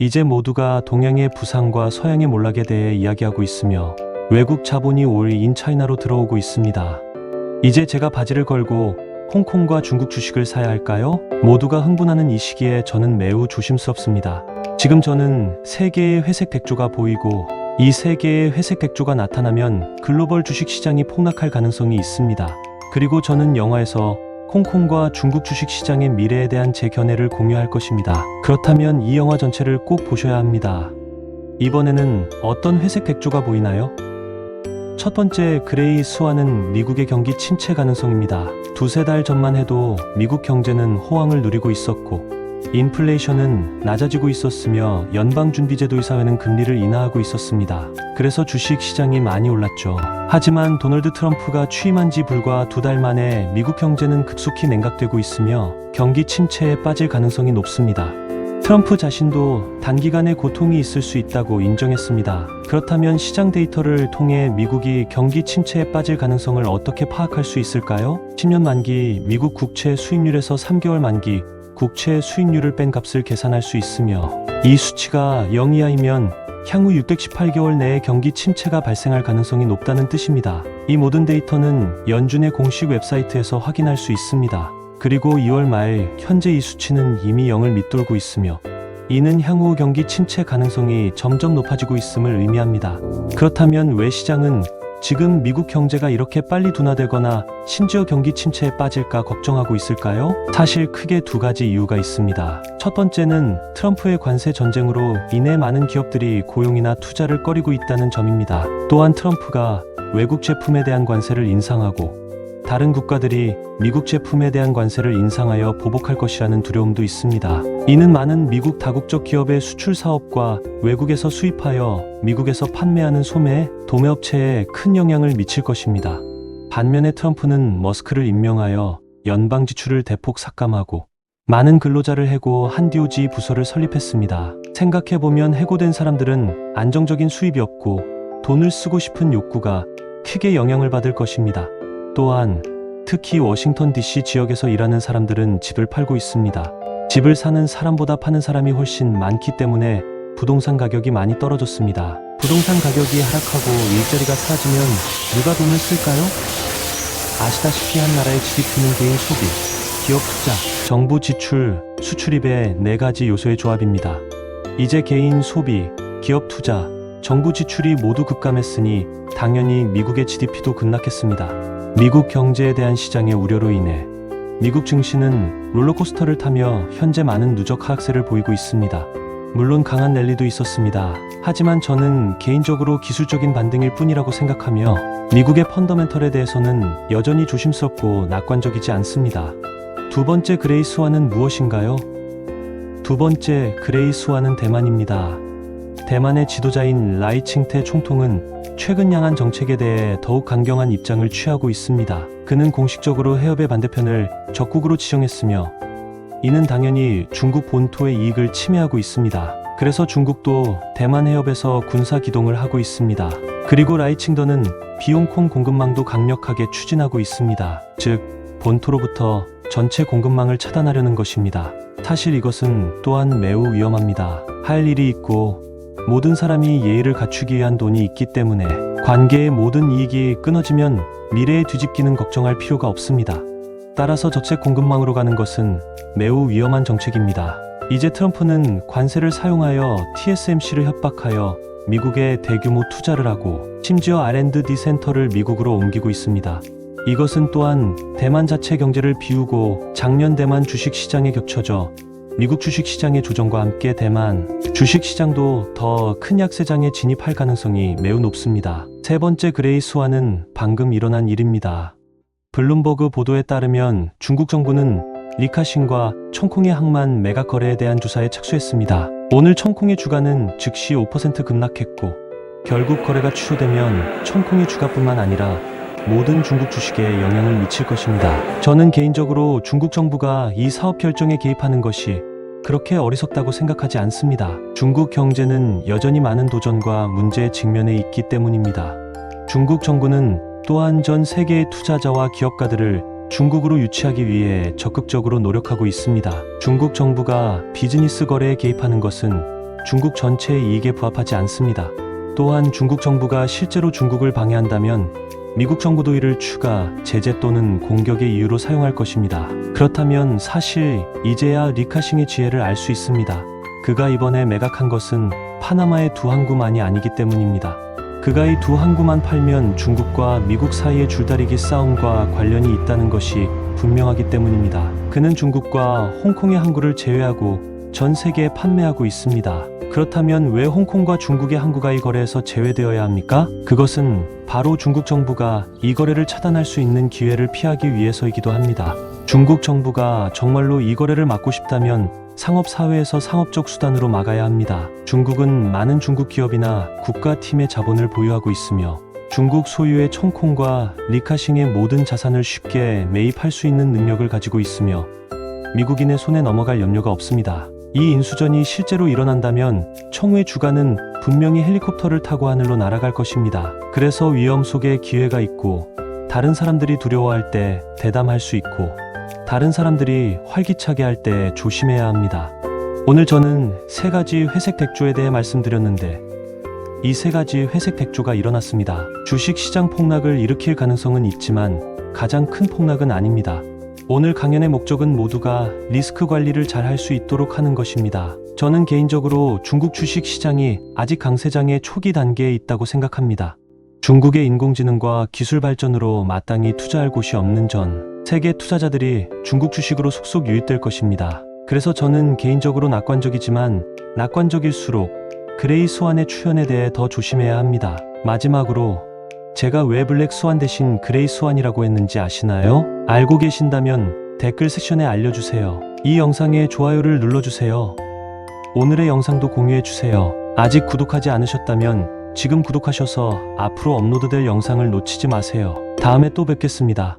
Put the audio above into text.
이제 모두가 동양의 부상과 서양의 몰락에 대해 이야기하고 있으며 외국 자본이 올 인차이나로 들어오고 있습니다. 이제 제가 바지를 걸고 홍콩과 중국 주식을 사야 할까요? 모두가 흥분하는 이 시기에 저는 매우 조심스럽습니다. 지금 저는 세 개의 회색 백조가 보이고 이 세 개의 회색 백조가 나타나면 글로벌 주식 시장이 폭락할 가능성이 있습니다. 그리고 저는 영화에서 홍콩과 중국 주식 시장의 미래에 대한 제 견해를 공유할 것입니다. 그렇다면 이 영화 전체를 꼭 보셔야 합니다. 이번에는 어떤 회색 백조가 보이나요? 첫 번째 그레이 스와는 미국의 경기 침체 가능성입니다. 두세 달 전만 해도 미국 경제는 호황을 누리고 있었고 인플레이션은 낮아지고 있었으며 연방준비제도이사회는 금리를 인하하고 있었습니다. 그래서 주식 시장이 많이 올랐죠. 하지만 도널드 트럼프가 취임한 지 불과 두 달 만에 미국 경제는 급속히 냉각되고 있으며 경기 침체에 빠질 가능성이 높습니다. 트럼프 자신도 단기간에 고통이 있을 수 있다고 인정했습니다. 그렇다면 시장 데이터를 통해 미국이 경기 침체에 빠질 가능성을 어떻게 파악할 수 있을까요? 10년 만기 미국 국채 수익률에서 3개월 만기 국채 수익률을 뺀 값을 계산할 수 있으며 이 수치가 0 이하이면 향후 618개월 내에 경기 침체가 발생할 가능성이 높다는 뜻입니다. 이 모든 데이터는 연준의 공식 웹사이트에서 확인할 수 있습니다. 그리고 2월 말 현재 이 수치는 이미 0을 밑돌고 있으며 이는 향후 경기 침체 가능성이 점점 높아지고 있음을 의미합니다. 그렇다면 왜 시장은 지금 미국 경제가 이렇게 빨리 둔화되거나 심지어 경기 침체에 빠질까 걱정하고 있을까요? 사실 크게 두 가지 이유가 있습니다. 첫 번째는 트럼프의 관세 전쟁으로 인해 많은 기업들이 고용이나 투자를 꺼리고 있다는 점입니다. 또한 트럼프가 외국 제품에 대한 관세를 인상하고 다른 국가들이 미국 제품에 대한 관세를 인상하여 보복할 것이라는 두려움도 있습니다. 이는 많은 미국 다국적 기업의 수출 사업과 외국에서 수입하여 미국에서 판매하는 소매, 도매업체에 큰 영향을 미칠 것입니다. 반면에 트럼프는 머스크를 임명하여 연방 지출을 대폭 삭감하고 많은 근로자를 해고 한디오지 부서를 설립했습니다. 생각해보면 해고된 사람들은 안정적인 수입이 없고 돈을 쓰고 싶은 욕구가 크게 영향을 받을 것입니다. 또한 특히 워싱턴 DC 지역에서 일하는 사람들은 집을 팔고 있습니다. 집을 사는 사람보다 파는 사람이 훨씬 많기 때문에 부동산 가격이 많이 떨어졌습니다. 부동산 가격이 하락하고 일자리가 사라지면 누가 돈을 쓸까요? 아시다시피 한 나라의 GDP는 개인 소비, 기업 투자, 정부 지출, 수출입의 네 가지 요소의 조합입니다. 이제 개인 소비, 기업 투자, 정부 지출이 모두 급감했으니 당연히 미국의 GDP도 급락했습니다. 미국 경제에 대한 시장의 우려로 인해 미국 증시는 롤러코스터를 타며 현재 많은 누적 하락세를 보이고 있습니다. 물론 강한 랠리도 있었습니다. 하지만 저는 개인적으로 기술적인 반등일 뿐이라고 생각하며 미국의 펀더멘털에 대해서는 여전히 조심스럽고 낙관적이지 않습니다. 두 번째 그레이 스와는 무엇인가요? 두 번째 그레이 스와는 대만입니다. 대만의 지도자인 라이칭태 총통은 최근 양안 정책에 대해 더욱 강경한 입장을 취하고 있습니다. 그는 공식적으로 해협의 반대편을 적국으로 지정했으며 이는 당연히 중국 본토의 이익을 침해하고 있습니다. 그래서 중국도 대만 해협에서 군사 기동을 하고 있습니다. 그리고 라이칭더는 비용콩 공급망도 강력하게 추진하고 있습니다. 즉, 본토로부터 전체 공급망을 차단하려는 것입니다. 사실 이것은 또한 매우 위험합니다. 할 일이 있고 모든 사람이 예의를 갖추기 위한 돈이 있기 때문에 관계의 모든 이익이 끊어지면 미래에 뒤집기는 걱정할 필요가 없습니다. 따라서 저체 공급망으로 가는 것은 매우 위험한 정책입니다. 이제 트럼프는 관세를 사용하여 TSMC를 협박하여 미국에 대규모 투자를 하고 심지어 R&D 센터를 미국으로 옮기고 있습니다. 이것은 또한 대만 자체 경제를 비우고 작년 대만 주식 시장에 겹쳐져 미국 주식 시장의 조정과 함께 대만 주식 시장도 더 큰 약세장에 진입할 가능성이 매우 높습니다. 세 번째 그레이 스와는 방금 일어난 일입니다. 블룸버그 보도에 따르면 중국 정부는 리카신과 청콩의 항만 매각 거래에 대한 조사에 착수했습니다. 오늘 청콩의 주가는 즉시 5% 급락했고 결국 거래가 취소되면 청콩의 주가뿐만 아니라 모든 중국 주식에 영향을 미칠 것입니다. 저는 개인적으로 중국 정부가 이 사업 결정에 개입하는 것이 그렇게 어리석다고 생각하지 않습니다. 중국 경제는 여전히 많은 도전과 문제에 직면해 있기 때문입니다. 중국 정부는 또한 전 세계의 투자자와 기업가들을 중국으로 유치하기 위해 적극적으로 노력하고 있습니다. 중국 정부가 비즈니스 거래에 개입하는 것은 중국 전체의 이익에 부합하지 않습니다. 또한 중국 정부가 실제로 중국을 방해한다면 미국 정부도 이를 추가, 제재 또는 공격의 이유로 사용할 것입니다. 그렇다면 사실 이제야 리카싱의 지혜를 알 수 있습니다. 그가 이번에 매각한 것은 파나마의 두 항구만이 아니기 때문입니다. 그가 이 두 항구만 팔면 중국과 미국 사이의 줄다리기 싸움과 관련이 있다는 것이 분명하기 때문입니다. 그는 중국과 홍콩의 항구를 제외하고 전 세계에 판매하고 있습니다. 그렇다면 왜 홍콩과 중국의 항구가 이 거래에서 제외되어야 합니까? 그것은 바로 중국 정부가 이 거래를 차단할 수 있는 기회를 피하기 위해서이기도 합니다. 중국 정부가 정말로 이 거래를 막고 싶다면 상업사회에서 상업적 수단으로 막아야 합니다. 중국은 많은 중국 기업이나 국가팀의 자본을 보유하고 있으며 중국 소유의 청콩과 리카싱의 모든 자산을 쉽게 매입할 수 있는 능력을 가지고 있으며 미국인의 손에 넘어갈 염려가 없습니다. 이 인수전이 실제로 일어난다면 청우의 주가는 분명히 헬리콥터를 타고 하늘로 날아갈 것입니다. 그래서 위험 속에 기회가 있고 다른 사람들이 두려워할 때 대담할 수 있고 다른 사람들이 활기차게 할 때 조심해야 합니다. 오늘 저는 세 가지 회색 백조에 대해 말씀드렸는데 이 세 가지 회색 백조가 일어났습니다. 주식 시장 폭락을 일으킬 가능성은 있지만 가장 큰 폭락은 아닙니다. 오늘 강연의 목적은 모두가 리스크 관리를 잘 할 수 있도록 하는 것입니다. 저는 개인적으로 중국 주식 시장이 아직 강세장의 초기 단계에 있다고 생각합니다. 중국의 인공지능과 기술 발전으로 마땅히 투자할 곳이 없는 전 세계 투자자들이 중국 주식으로 속속 유입될 것입니다. 그래서 저는 개인적으로 낙관적이지만 낙관적일수록 그레이 스완의 출현에 대해 더 조심해야 합니다. 마지막으로 제가 왜 블랙 스완 대신 그레이 스완이라고 했는지 아시나요? 알고 계신다면 댓글 섹션에 알려주세요. 이 영상에 좋아요를 눌러주세요. 오늘의 영상도 공유해주세요. 아직 구독하지 않으셨다면 지금 구독하셔서 앞으로 업로드될 영상을 놓치지 마세요. 다음에 또 뵙겠습니다.